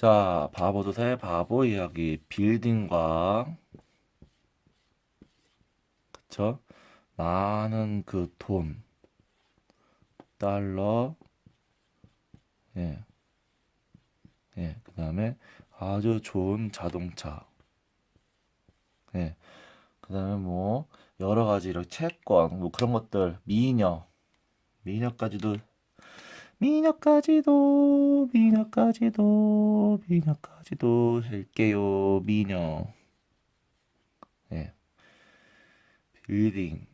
자, 바보도사의 바보 이야기. 빌딩과, 그쵸? 많은 그 돈, 달러, 예, 예, 그 다음에 아주 좋은 자동차, 예, 그 다음에 뭐, 여러 가지 이런 채권, 뭐 그런 것들, 미녀, 미녀까지도, 미녀까지도, 미녀까지도, 미녀까지도 할게요, 미녀. 예, 빌딩,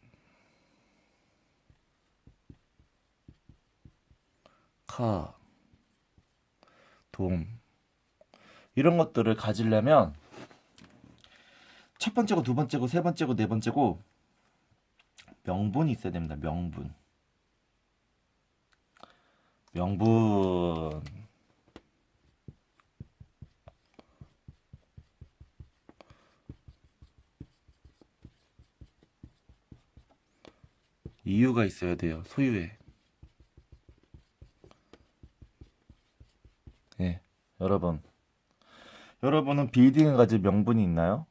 카, 돔, 이런 것들을 가지려면 첫 번째고 두 번째고 세 번째고 네 번째고 명분이 있어야 됩니다. 명분. 명분. 이유가 있어야 돼요. 소유에. 예, 여러분. 여러분은 빌딩을 가질 명분이 있나요?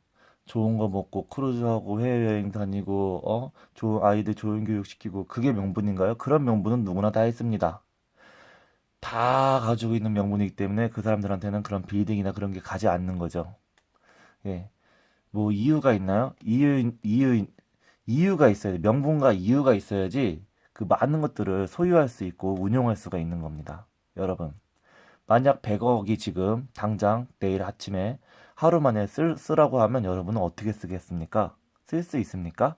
좋은 거 먹고 크루즈하고 해외여행 다니고 어 좋은 아이들 좋은 교육 시키고 그게 명분인가요? 그런 명분은 누구나 다 있습니다. 다 가지고 있는 명분이기 때문에 그 사람들한테는 그런 빌딩이나 그런 게 가지 않는 거죠. 예. 뭐 이유가 있나요? 이유 이유 이유가 있어야 돼. 명분과 이유가 있어야지 그 많은 것들을 소유할 수 있고 운용할 수가 있는 겁니다. 여러분. 만약 100억이 지금 당장 내일 아침에 하루 만에 쓸, 쓰라고 하면 여러분은 어떻게 쓰겠습니까? 쓸 수 있습니까?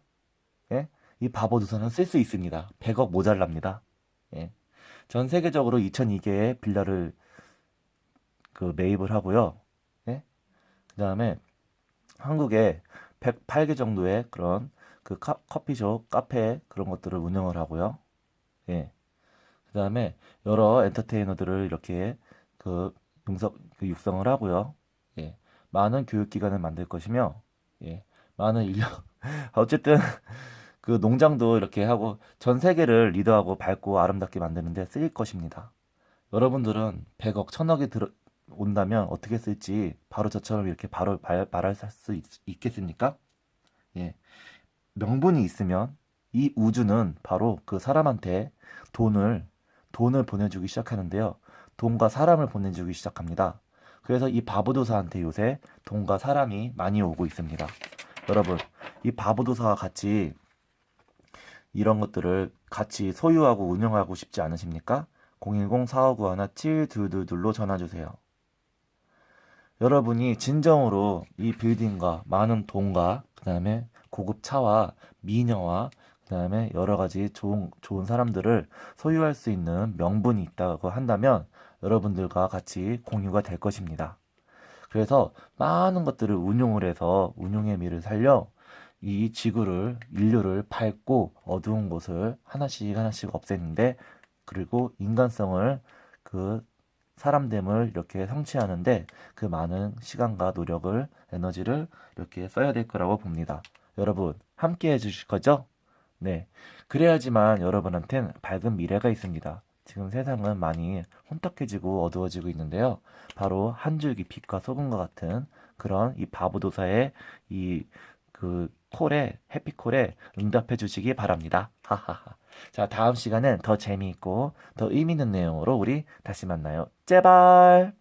예? 이 바보 두산은 쓸 수 있습니다. 100억 모자랍니다. 예. 전 세계적으로 2002개의 빌라를 그 매입을 하고요. 예? 그 다음에 한국에 108개 정도의 그런 그 카- 커피숍, 카페 그런 것들을 운영을 하고요. 예. 그 다음에 여러 엔터테이너들을 이렇게 그 육성, 그 육성을 하고요. 예. 많은 교육 기관을 만들 것이며, 예. 많은 인력, 어쨌든 그 농장도 이렇게 하고 전 세계를 리더하고 밝고 아름답게 만드는데 쓰일 것입니다. 여러분들은 100억, 1000억이 들어 온다면 어떻게 쓸지 바로 저처럼 이렇게 바로 말, 말할 수 있, 있겠습니까? 예. 명분이 있으면 이 우주는 바로 그 사람한테 돈을 돈을 보내주기 시작하는데요. 돈과 사람을 보내주기 시작합니다. 그래서 이 바보도사한테 요새 돈과 사람이 많이 오고 있습니다. 여러분, 이 바보도사와 같이 이런 것들을 같이 소유하고 운영하고 싶지 않으십니까? 010-4591-7222로 전화 주세요. 여러분이 진정으로 이 빌딩과 많은 돈과 그 다음에 고급 차와 미녀와 그 다음에 여러 가지 좋은 좋은 사람들을 소유할 수 있는 명분이 있다고 한다면 여러분들과 같이 공유가 될 것입니다. 그래서 많은 것들을 운용을 해서 운용의 미를 살려 이 지구를 인류를 밝고 어두운 곳을 하나씩 하나씩 없애는데 그리고 인간성을 그 사람됨을 이렇게 성취하는데 그 많은 시간과 노력을 에너지를 이렇게 써야 될 거라고 봅니다. 여러분 함께 해주실 거죠? 네. 그래야지만 여러분한텐 밝은 미래가 있습니다. 지금 세상은 많이 혼탁해지고 어두워지고 있는데요. 바로 한 줄기 빛과 소금과 같은 그런 이 바보도사의 이 그 콜에 해피콜에 응답해 주시기 바랍니다. 하하하. 자, 다음 시간엔 더 재미있고 더 의미 있는 내용으로 우리 다시 만나요. 제발!